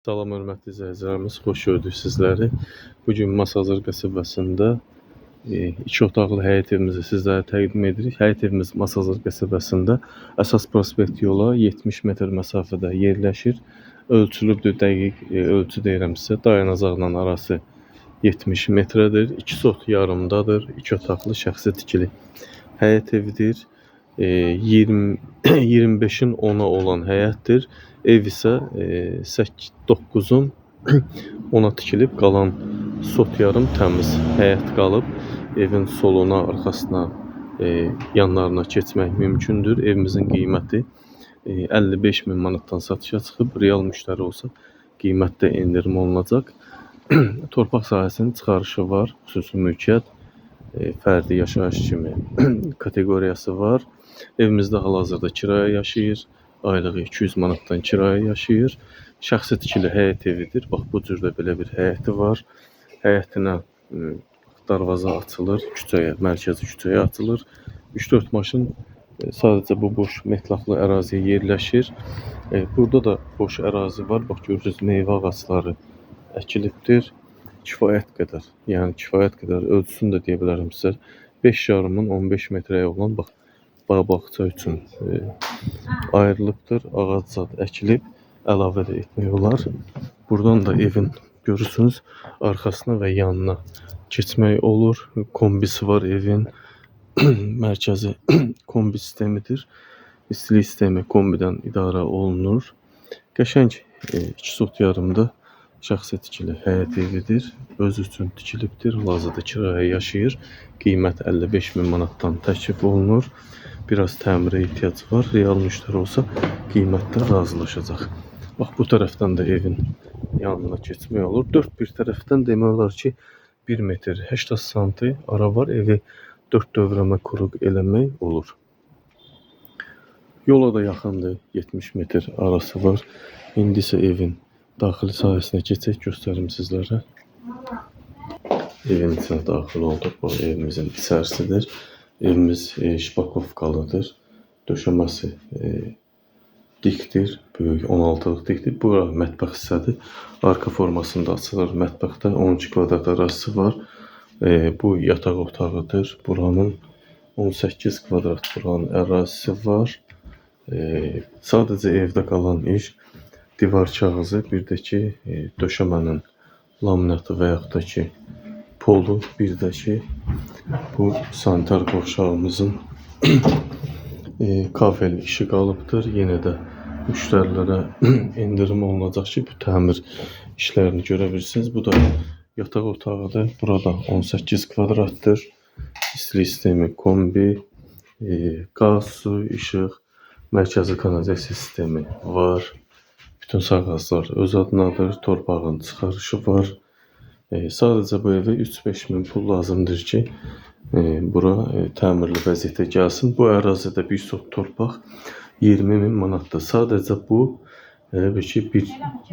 Salam hörmətli izləyicilərimiz, xoş gördük sizləri. Bu gün Masazır qəsəbəsində e, iki otaqlı həyət evimizi sizlərə təqdim edirik. Həyət evimiz Masazır qəsəbəsində əsas prospekt yola 70 metr məsafədə yerləşir. Ölçülübdür, dəqiq e, ölçü deyirəm sizə. Dayanacaqla arası 70 metrədir. 2 sot yarımdadır. 2 otaqlı şəxsi tikili həyət evidir. E, 20 25-in 10-a olan həyətdir. Ev isə e, 8 9-un 10-a tikilib qalan sot yarım təmiz həyət qalıb. Evin soluna, arxasına, e, yanlarına keçmək mümkündür. Evimizin qiyməti e, 55 min manatdan satışa çıxıb. Real müştəri olsa qiymətdə endirim olunacaq. Torpaq sahəsinin çıxarışı var, xüsusi mülkiyyət, e, fərdi yaşayış kimi kateqoriyası var. Evimizdə hal-hazırda kiraya yaşayır. Aylığı 200 manatdan kiraya yaşayır. Şəxsi tikili həyət evidir. Bax bu cürdə belə bir həyəti var. Həyətinə e, darvaza açılır, küçəyə, mərkəzi küçəyə açılır. 3-4 maşın sadəcə bu boş metlaqlı əraziyə yerləşir. E, burada da boş ərazi var. Bax görürsüz meyvə ağacları əkilibdir. Kifayət qədər, yəni kifayət qədər ölçüsünü də deyə bilərəm sizə. 5 yarımın 15 metrəyə olan bax bağ bağça üçün e, ayrılıbdır. Ağac zad əkilib, əlavə də etmək olar. Buradan da evin görürsünüz arxasına və yanına keçmək olur. Kombisi var evin. Mərkəzi kombi sistemidir. İstilik sistemi kombidən idarə olunur. Qəşəng e, iki sot yarımda şəxsi tikili həyət evidir. Öz üçün tikilibdir. Hal-hazırda kiraya yaşayır. Qiymət 55 min manatdan təklif olunur. Biraz təmirə ehtiyac var. Real müştəri olsa qiymətdə razılaşacaq. Bax bu tərəfdən də evin yanına keçmək olur. Dörd bir tərəfdən demək olar ki 1 metr 80 santi ara var. Evi 4 dövrəmə quruq eləmək olur. Yola da yaxındır. 70 metr arası var. İndi isə evin daxili sahəsinə keçək göstərim sizlərə. Evin içinə daxil olduq. Bu evimizin içərisidir. Evimiz e, şpakovkalıdır. Döşəməsi e, dikdir. Böyük 16-lıq dikdir. Bura mətbəx hissədir. Arka formasında açılır. Mətbəxdə 12 kvadrat ərazisi var. E, bu yataq otağıdır. Buranın 18 kvadrat buranın ərazisi var. E, sadəcə evdə qalan iş divar kağızı, bir də ki e, döşəmənin laminatı və yaxud da ki polu, bir də ki bu sanitar qovşağımızın e, kafel işi qalıbdır. Yenə də müştərilərə endirim olunacaq ki, bu təmir işlərini görə. Bu da yataq otağıdır. Burada 18 kvadratdır. İstilik sistemi, kombi, e, qaz, su, işıq, mərkəzi kanalizasiya sistemi var. Bütün sağğaclar öz adınadır. Torpağın çıxarışı var. E, sadəcə bu evə 3-5 min pul lazımdır ki, e, bura e, təmirli vəziyyətə gəlsin. Bu ərazidə bir sot torpaq 20 min manatdır. Sadəcə bu elə bir ki, bir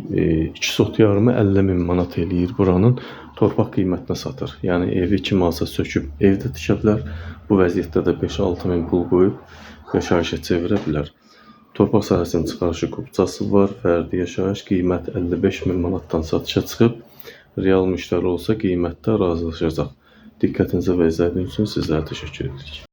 e, iki sot yarımı 50 min manat eləyir buranın torpaq qiymətinə satır. Yəni evi kim alsa söküb evdə tikə bilər. Bu vəziyyətdə də 5-6 min pul qoyub yaşayışa çevirə bilər. Torpaq sahəsinin çıxarışı kubcası var, fərdi yaşayış qiymət 55 min manatdan satışa çıxıb. Real müştəri olsa qiymətdə razılaşacaq. Diqqətinizə və izlədiyiniz üçün sizlərə təşəkkür edirik.